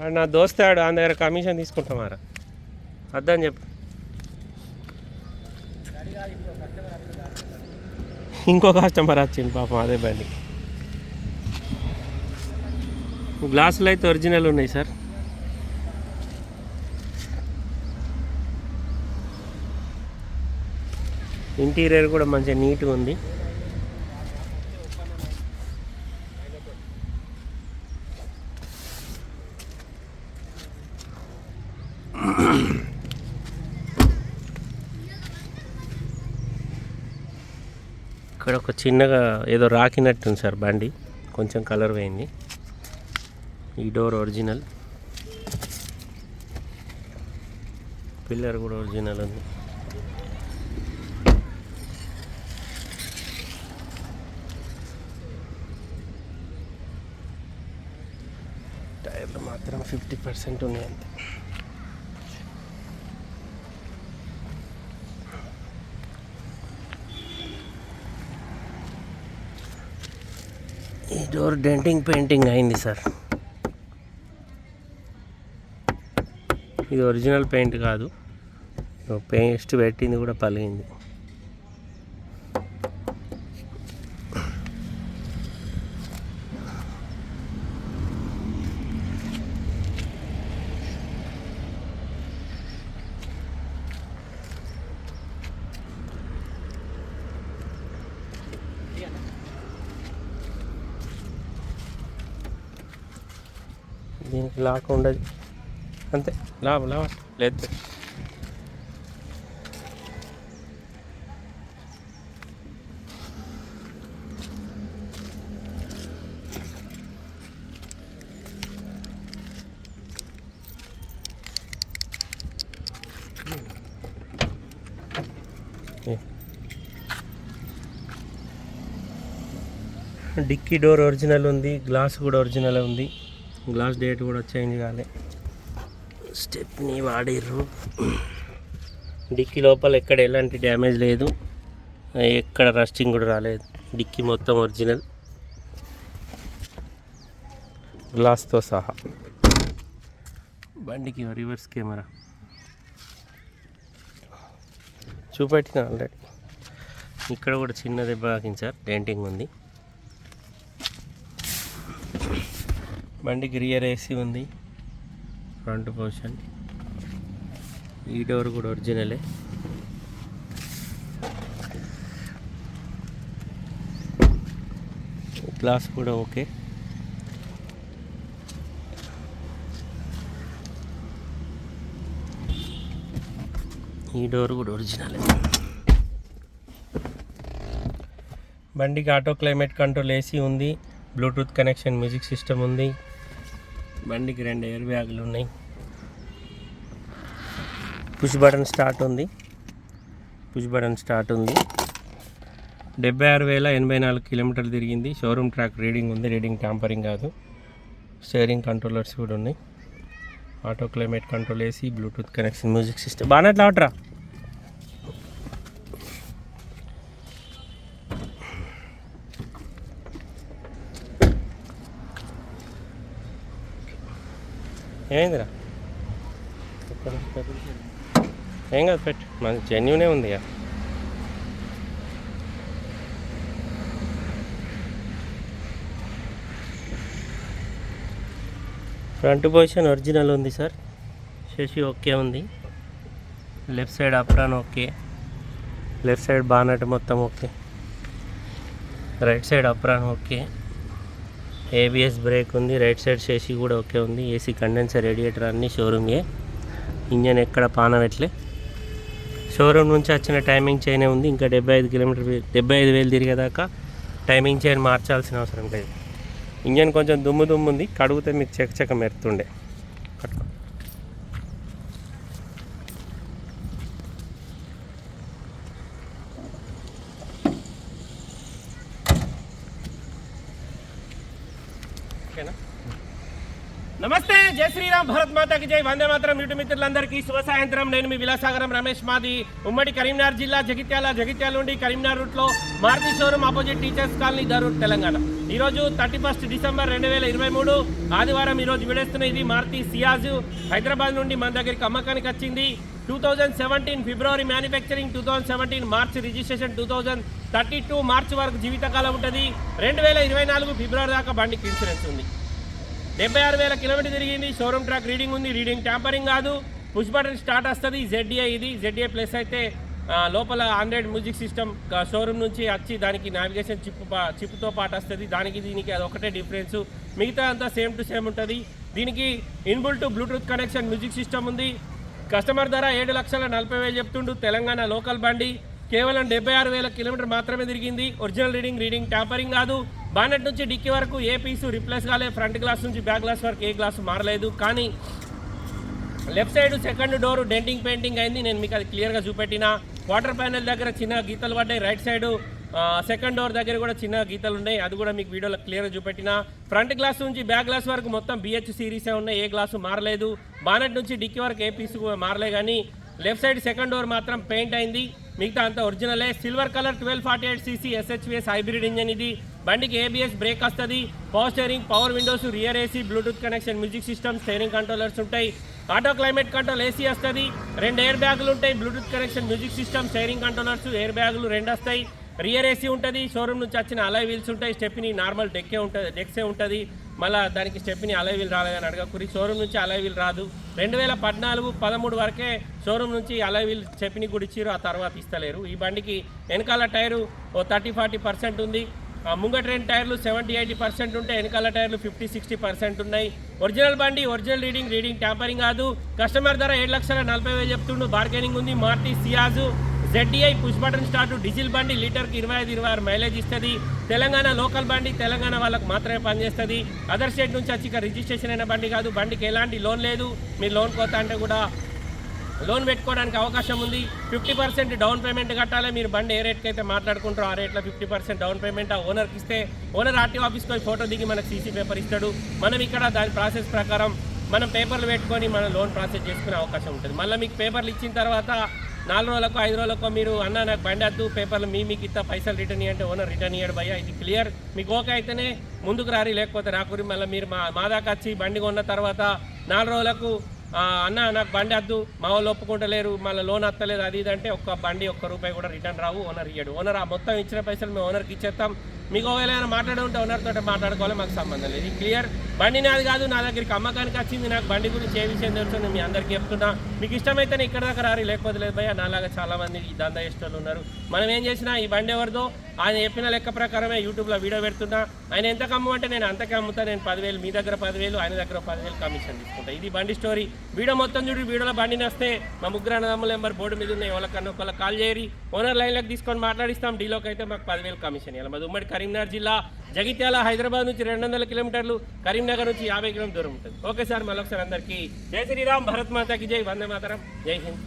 ఆడు నా దోస్తాడు ఆడు ఆయన దగ్గర కమిషన్ తీసుకుంటామారా వద్దని చెప్పు. ఇంకో కస్టమర్ వచ్చింది పాపం అదే బండి. గ్లాసులు అయితే ఒరిజినల్ ఉన్నాయి సార్. ఇంటీరియర్ కూడా మంచిగా నీట్గా ఉంది. ఇక్కడ ఒక చిన్నగా ఏదో రాకినట్టుంది సార్ బండి. కొంచెం కలర్ పోయింది. ఈ డోర్ ఒరిజినల్. పిల్లర్ కూడా ఒరిజినల్ ఉంది. టైర్లు మాత్రం ఫిఫ్టీ పర్సెంట్ ఉన్నాయి అంతే ఈ డోర్ డెంటింగ్ పెయింటింగ్ అయింది సార్. ఇది ఒరిజినల్ పెయింట్ కాదు. పేస్ట్ పెట్టింది కూడా పలిగింది దీనికి లాక్ ఉండదు. అంతే. లాభ లాభ లేదు. డిక్కీ డోర్ ఒరిజినల్ ఉంది గ్లాస్ కూడా ఒరిజినల్ ఉంది. గ్లాస్ డేట్ కూడా చేంజ్ కాలే. స్టెప్ని వాడిర్రు. డిక్కీ లోపల ఎక్కడ ఎలాంటి డ్యామేజ్ లేదు. ఎక్కడ రస్టింగ్ కూడా రాలేదు. డిక్కీ మొత్తం ఒరిజినల్. గ్లాస్తో సహా. బండికి రివర్స్ కెమెరా. చూపెట్టిన ఆల్రెడీ. ఇక్కడ కూడా చిన్న దెబ్బ తాకింది సార్. డెంటింగ్ ఉంది. బండికి రియర్ ఏసీ ఉంది. ఫ్రంట్ పొజిషన్ ఈ డోర్ కూడా ఒరిజినలే. గ్లాస్ కూడా ఓకే. ఈ డోర్ కూడా ఒరిజినలే. బండికి ఆటో క్లైమేట్ కంట్రోల్ ఏసీ ఉంది. బ్లూటూత్ కనెక్షన్ మ్యూజిక్ సిస్టమ్ ఉంది. బండికి రెండు ఎయిర్ బ్యాగులు ఉన్నాయి. పుష్ బటన్ స్టార్ట్ ఉంది. పుష్ బటన్ స్టార్ట్ ఉంది. డెబ్బై ఆరు వేల ఎనభై నాలుగు కిలోమీటర్లు తిరిగింది. షోరూమ్ ట్రాక్ రీడింగ్ ఉంది. రీడింగ్ ట్యాంపరింగ్ కాదు. స్టేరింగ్ కంట్రోలర్స్ కూడా ఉన్నాయి. Auto climate control AC Bluetooth connection music system. బాగానే అట్లా ఏమైందిరా ఏం కాదు పెట్టు. మన జెన్యునే ఉంది ఇక. ఫ్రంట్ పొజిషన్ ఒరిజినల్ ఉంది సార్. శశి ఓకే ఉంది. Left side apron okay left side bonnet మొత్తం okay right side apron okay ABS brake ఉంది రైట్ సైడ్ చేసి కూడా ఓకే ఉంది. ఏసీ కండెన్సర్ రేడియేటర్ అన్నీ షోరూమ్యే ఇంజన్ ఎక్కడ పానవెట్లే. షోరూమ్ నుంచి వచ్చిన టైమింగ్ చైనే ఉంది. ఇంకా డెబ్బై ఐదు కిలోమీటర్ డెబ్బై ఐదు వేలు తిరిగేదాకా టైమింగ్ చైన్ మార్చాల్సిన అవసరం లేదు. ఇంజన్ కొంచెం దుమ్ము దుమ్ము ఉంది. కడిగితే మీకు చెక్క చెక్క మెరుతుండే ఓకేనా? నమస్తే జై శ్రీరామ్ భారత్ మాతాకి జై. వందే మాత్రం యూట్యూబ్ మిత్రులందరికీ శుభ సాయంత్రం. నేను మీ విలాసాగరం రమేష్ మాది. ఉమ్మడి కరీంనగర్ జిల్లా జగిత్యాల జగిత్యాల నుండి కరీంనగర్ రూట్లో Maruti showroom opposite teachers colony Dharur Telangana. ఈ రోజు థర్టీ ఫస్ట్ డిసెంబర్ రెండు వేల ఇరవై మూడు. ఆదివారం ఈరోజు విడేస్తున్న ఇది మారుతి సియాజు. హైదరాబాద్ నుండి మన దగ్గరికి అమ్మకానికి వచ్చింది. టూ థౌజండ్ సెవెంటీన్ ఫిబ్రవరి manufacturing two thousand seventeen March registration two thousand thirty two March వరకు జీవితకాలం ఉంటుంది. రెండు వేల ఇరవై నాలుగు ఫిబ్రవరి దాకా బండికి ఇన్సూరెన్స్ ఉంది. డెబ్బై ఆరు వేల కిలోమీటర్ తిరిగింది. షోరూమ్ ట్రాక్ రీడింగ్ ఉంది. రీడింగ్ ట్యాంపరింగ్ కాదు. పుష్ బటన్ స్టార్ట్ వస్తుంది. జెడ్ఏ ఇది. జెడ్ఏ ప్లస్ అయితే లోపల ఆండ్రాయిడ్ మ్యూజిక్ సిస్టమ్ షోరూమ్ నుంచి వచ్చి దానికి నావిగేషన్ చిప్ చిప్తో పాటు వస్తుంది. దానికి దీనికి అది ఒకటే డిఫరెన్స్. మిగతా అంతా సేమ్ టు సేమ్ ఉంటుంది. దీనికి inbuilt Bluetooth connection music system ఉంది. కస్టమర్ ధర ఏడు లక్షల నలభై వేలు చెప్తుండు. తెలంగాణ లోకల్ బండి కేవలం డెబ్బై ఆరు వేల కిలోమీటర్ మాత్రమే తిరిగింది. ఒరిజినల్ రీడింగ్ రీడింగ్ ట్యాంపరింగ్ కాదు. బానెట్ నుంచి డిక్కీ వరకు ఏ పీసు రిప్లేస్ కాలేదు. ఫ్రంట్ గ్లాస్ నుంచి బ్యాక్ గ్లాస్ వరకు ఏ గ్లాస్ మారలేదు. కానీ left side second door denting painting అయింది. నేను మీకు అది క్లియర్గా చూపెట్టిన. వాటర్ ప్యానెల్ దగ్గర చిన్న గీతలు పడ్డాయి. రైట్ సైడు సెకండ్ డోర్ దగ్గర కూడా చిన్న గీతలు ఉన్నాయి. అది కూడా మీకు వీడియోలో క్లియర్గా చూపెట్టిన. ఫ్రంట్ గ్లాస్ నుంచి బ్యాక్ గ్లాస్ వరకు మొత్తం బిహెచ్ సిరీసే ఉన్నాయి. ఏ గ్లాసు మారలేదు. బానెట్ నుంచి డిక్కీ వరకు ఏ పీస్ కూడా మారలే కానీ లెఫ్ట్ సైడ్ సెకండ్ డోర్ మాత్రం పెయింట్ అయింది. మిగతా అంతా ఒరిజినలే silver colour twelve forty eight CC SHVS hybrid engine ఇది. బండికి ఏబిఎస్ బ్రేక్ వస్తుంది. Power steering power windows rear AC Bluetooth connection music system steering controllers ఉంటాయి. ఆటో క్లైమేట్ కంట్రోల్ ఏసీ వస్తుంది. రెండు ఎయిర్ బ్యాగులు ఉంటాయి. Bluetooth connection music system steering controllers air బ్యాగులు రెండు వస్తాయి. రియర్ ఏసీ ఉంటుంది షోరూమ్ నుంచి వచ్చిన అలై వీల్స్ ఉంటాయి స్టెప్ని నార్మల్ డెక్కే ఉంటుంది డెక్సే ఉంటుంది. మళ్ళీ దానికి స్టెప్ని అలై వీల్ రాలేదని అడగకూరి షోరూమ్ నుంచి అలై వీల్ రాదు. రెండు వేల పద్నాలుగు పదమూడు వరకే షోరూమ్ నుంచి అలై వీల్ స్టెప్ని కూడా ఇచ్చారు ఆ తర్వాత ఇస్తలేరు. ఈ బండికి వెనకాల టైరు ఓ థర్టీ ఫార్టీ పర్సెంట్ ఉంది. ముంగట రెండు టైర్లు సెవెంటీ ఎయిటీ పర్సెంట్ ఉంటే వెనకాల టైర్లు ఫిఫ్టీ సిక్స్టీ పర్సెంట్ ఉన్నాయి. ఒరిజినల్ బండి ఒరిజినల్ రీడింగ్ రీడింగ్ ట్యాంపరింగ్ కాదు. కస్టమర్ ధర ఏడు లక్షల నలభై వేలు చెప్తుండు. బార్గెనింగ్ ఉంది. Maruti Ciaz. ZDI push button start diesel బండి లీటర్కి ఇరవై ఐదు ఇరవై ఆరు మైలేజ్ ఇస్తుంది. తెలంగాణ లోకల్ బండి తెలంగాణ వాళ్ళకు మాత్రమే పనిచేస్తుంది. అదర్ స్టేట్ నుంచి వచ్చి ఇక రిజిస్ట్రేషన్ అయిన బండి కాదు. బండికి ఎలాంటి లోన్ లేదు. మీరు లోన్ కోత అంటే కూడా లోన్ పెట్టుకోవడానికి అవకాశం ఉంది. ఫిఫ్టీ పర్సెంట్ డౌన్ పేమెంట్ కట్టాలి. మీరు బండి ఏ రేట్కి అయితే మాట్లాడుకుంటారో ఆ రేట్లో ఫిఫ్టీ పర్సెంట్ డౌన్ పేమెంట్ ఆ ఓనర్కి ఇస్తే ఓనర్ ఆర్టీఓ ఆఫీస్కి పోయి ఫోటో దిగి మనకు సీసీ పేపర్ ఇస్తాడు. మనం ఇక్కడ దాని ప్రాసెస్ ప్రకారం మనం పేపర్లు పెట్టుకొని మనం లోన్ ప్రాసెస్ చేసుకునే అవకాశం ఉంటుంది. మళ్ళీ మీకు పేపర్లు ఇచ్చిన తర్వాత నాలుగు రోజులకు ఐదు రోజులకు మీరు అన్న నాకు బండి వద్దు పేపర్లు మీ మీకు ఇస్తా పైసలు రిటర్న్ ఇవ్వంటే ఓనర్ రిటర్న్ ఇయ్యడు భయ్యా ఇది క్లియర్. మీకు ఓకే అయితేనే ముందుకు రారి లేకపోతే రాకూరి మళ్ళీ మీరు మా మా దాకా వచ్చి బండి కొన్న తర్వాత నాలుగు రోజులకు అన్న నాకు బండి వద్దు మా వాళ్ళు ఒప్పుకుంటలేరు మళ్ళీ లోన్ వస్తలేదు అది ఇది అంటే ఒక్క బండి ఒక్క రూపాయి కూడా రిటర్న్ రావు ఓనర్ ఇయ్యడు. ఓనర్ ఆ మొత్తం ఇచ్చిన పైసలు మేము ఓనర్కి ఇచ్చేస్తాం. మీకు ఒకవేళ ఏమైనా మాట్లాడి ఉంటే ఓనర్ తోటి మాట్లాడుకోవాలి మాకు సంబంధం లేదు. క్లియర్ బండి నాది కాదు నా దగ్గరికి అమ్మకానికి వచ్చింది నాకు బండి గురించి ఏ విషయం తెలుసు నేను మీ అందరికీ చెప్తున్నా. మీకు ఇష్టమైతేనే ఇక్కడ దాకా రారి లేకపోతే లేదు భయ్య నాలాగా చాలా మంది ఈ దందా ఇష్టలు ఉన్నారు. మనం ఏం చేసినా ఈ బండి ఎవరిదో ఆయన చెప్పిన లెక్క ప్రకారమే యూట్యూబ్లో వీడియో పెడుతున్నా. ఆయన ఎంత కమ్మంటే నేను అంతకే అమ్ముతా నేను పదివేలు మీ దగ్గర పదివేలు ఆయన దగ్గర పదివేలు కమిషన్ తీసుకుంటా. ఇది బండి స్టోరీ వీడియో మొత్తం చూడు వీడియోలో బండిని వస్తే మా ముగ్గురు అన్నదమ్ముల నెంబర్ బోర్డు మీద ఉన్నాయి ఎవరికన్నా ఒకళ్ళ కాల్ చేయరి. ఓనర్ లైన్లోకి తీసుకొని మాట్లాడిస్తాం డీలోకి అయితే మాకు పదివేలు కమిషన్ ఇవ్వాలి మాది ఉమ్మడి కరీంనగర్ జిల్లా జగిత్యాల హైదరాబాద్ నుంచి రెండు వందల కిలోమీటర్లు కరీంనగర్ నుంచి యాభై కిలోమీటర్ దూరం ఉంటుంది. ఓకే సార్ మళ్ళొకసారి అందరికీ జై శ్రీరామ్ భరత్ మాతాకి జై వందే మాతరం జై హింద్.